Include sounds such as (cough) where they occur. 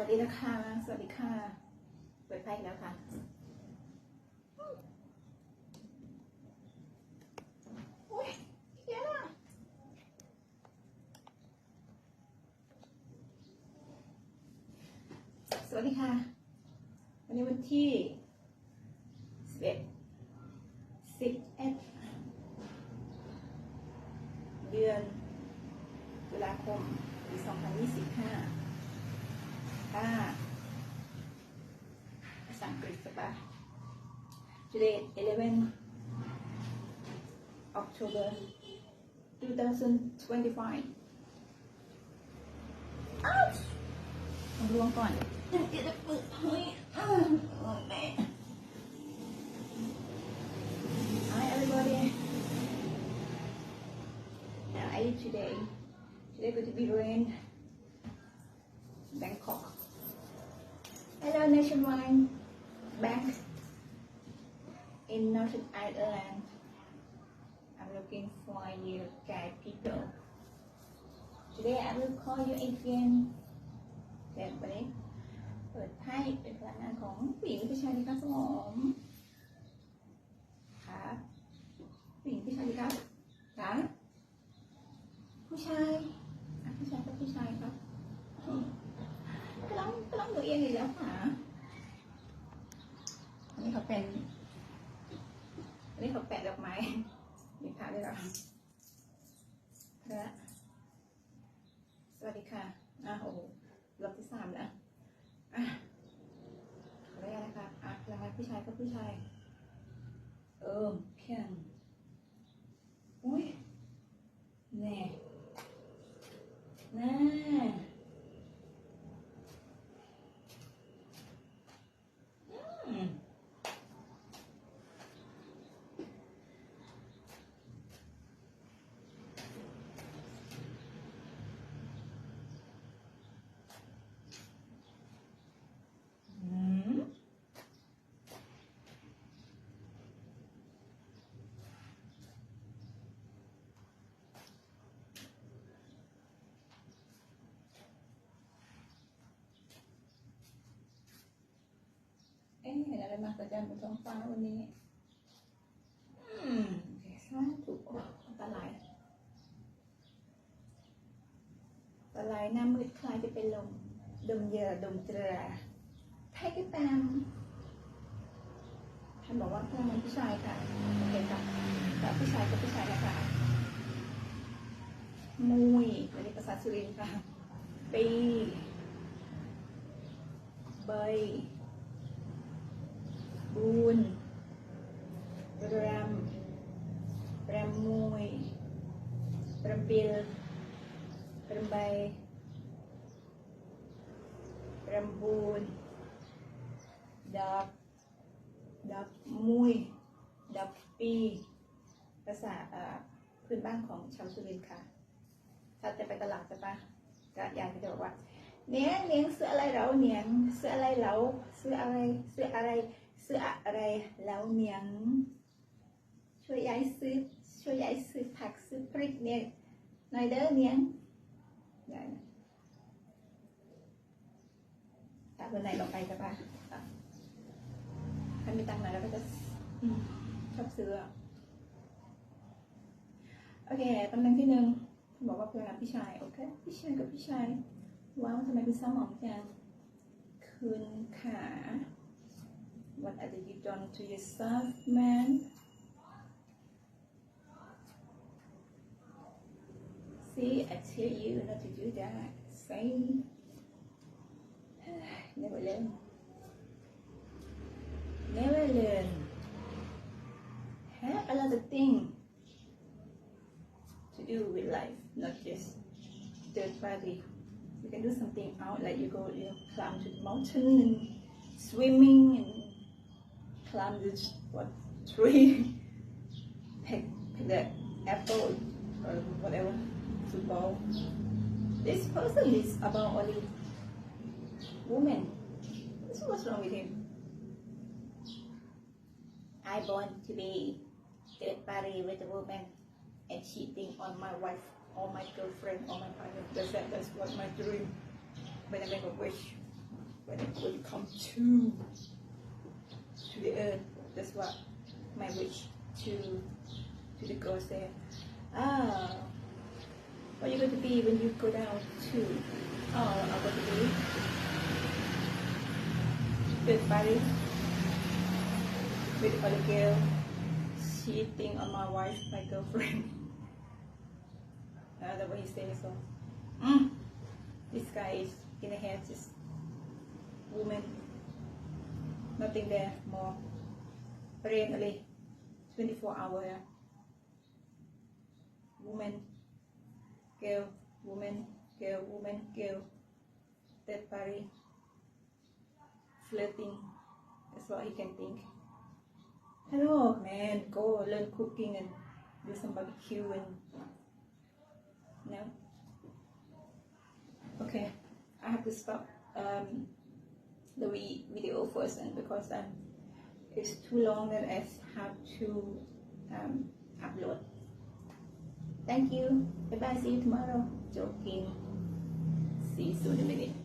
วัสดีนะคะสวัสดีค่ะ เปิดไพ่แล้วค่ะ โอ้ยสวัสดีค่ะ วันนี้วันที่ Today, 11 October 2025. Ouch! I'm going fine. Oh, man. Hi, everybody. How are you today. Today, going to be rain. Bangkok. Hello, Nationwide Bank. to Ireland. I'm looking for you guide people. Today I will call you again. แบบนี a เปิดไพ่เป็นพลังงานของผู้หญิงผู้ชายดีครับสมมครับผู้หญิงผู้ชายดีครับคนะผู้ชายผู้ชายครับผู้ชายครับก็ต้องก็ต้องดูเองอีกแล้วค่ะนี่เขาเป็นันนี้เขาแปะดอกไม้มีค่ะด้วยหรอพระสวัสดีค่ะอ่ะโอ้รอบที่สามแล้วอ่ะขออนุญาตนะคะอ่ะแล้วงานผู้ชายก็ผู้ชาย เออแข็งเห็นอะไรมาสัจจันบนท้องฟ้าวันนี้ อืมูาธุอันตราย อันตรายหน้ามืดคล้ายจะเป็นลมดมเยื่อดมเจอไทยก็ตาม ท่านบอกว่าเพื่ันผู้ชายค่ะโอเคค่ะแต่ผู้ชายก็ผู้ชายนะคะมุยอันนี้ภาษาสุรินทร์ค่ะ ปีเบยบูรณ์ประรประมวยปรมปิลปรมใบปรมบุรดับดับมวยดับปี ภาษาพื้นบ้านของชาวสุรินทร์ค่ะ ถ้าจะไปตลาดจะปะก็อยากจะบอกว่า เนี้ยเนี้ยเสื้ออะไรเราเนี้ยเสื้ออะไรเราเสื้ออะไรเสื้ออะไรซื้ออะไรแล้วเนียงช่วยยายซื้อช่วยยายซื้อผักซื้อพริกเนี่ยหน่อยเด้อเนียงยายถ้าคนไหนเราไปจะปะถ้ามีตังค์หน่อยเราก็จะชอบซื้อ โอเคตำแหน่งที่หนึ่งบอกว่าเพื่อนรักพี่ชายโอเคพี่ชายกับพี่ชายว้าวทำไมเป็นสมองจังคืนขา What have you done to yourself, man? See, I tell you not to do that. Same. Uh, (sighs) never learn. Never learn. Have a lot of things to do with life, not just third party. You can do something out, like you go, you know, climb to the mountain and swimming and climbed this what tree, pick, pick that apple or whatever to go. This person is about only women. So what's wrong with him? I want to be dead party with a woman and cheating on my wife or my girlfriend or my partner. That's, that, that's what my dream when I make a wish, when it will come true to the earth. That's what my wish to to the gods there. Ah, what are you going to be when you go down to? Oh, I'm going to be good body, beautiful girl, cheating on my wife, my girlfriend. uh, (laughs) the what he says so. Mm, this guy is in the hands this woman nothing there more rain only 24 hour Yeah. woman girl woman girl woman girl Dead body. flirting that's what he can think hello man go learn cooking and do some barbecue and no okay i have to stop um the video and because um, it's too long that I have to um, upload. Thank you. Bye bye. See you tomorrow. Joking. See you soon in a minute.